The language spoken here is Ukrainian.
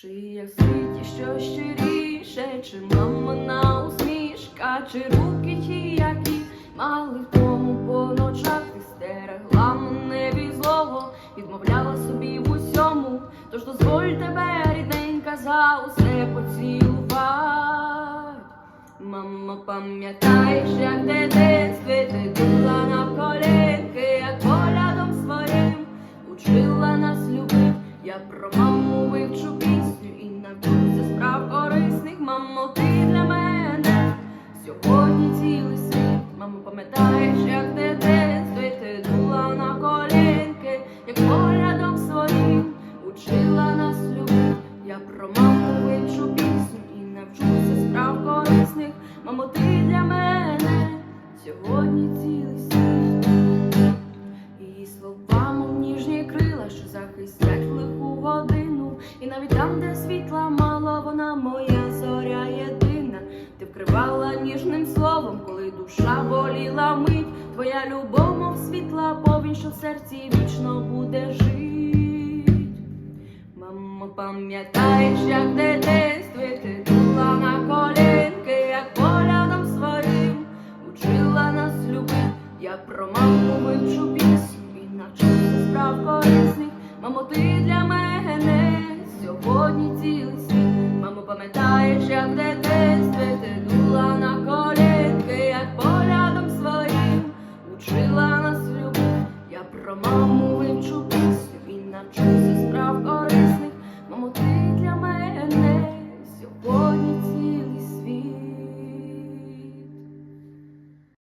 Чи є в світі що щиріше, чи мамина усмішка, чи руки ті, які мали в тому по ночах ти стерегла мене від злого, відмовляла собі в усьому, тож дозволь тебе, рідненька, за усе поцілувати. Мамо, пам'ятаєш, як в дитинстві ти дула на колінки, як поглядом своїм учила нас любити. Я про маму вивчу Мамо, пам'ятаєш, як в дитинстві ти дула на колінки, як поглядом своїм учила нас любити. Я про маму вивчу пісню і навчуся справ корисних. Мамо, ти для мене сьогодні цілий світ. Її слова, мов ніжні крила, що захистять лиху годину. І навіть там, де світла мало, вона моя душа боліла мить. Твоя любов, мов світла повінь, що в серці вічно буде жить. Мамо, пам'ятаєш, як дитинстві ти дула на колінки, як поглядом своїм учила нас любити. Я про маму вивчу пісню і навчуся справ корисних. Мамо, ти для мене сьогодні цілий світ. Мамо, пам'ятаєш, як в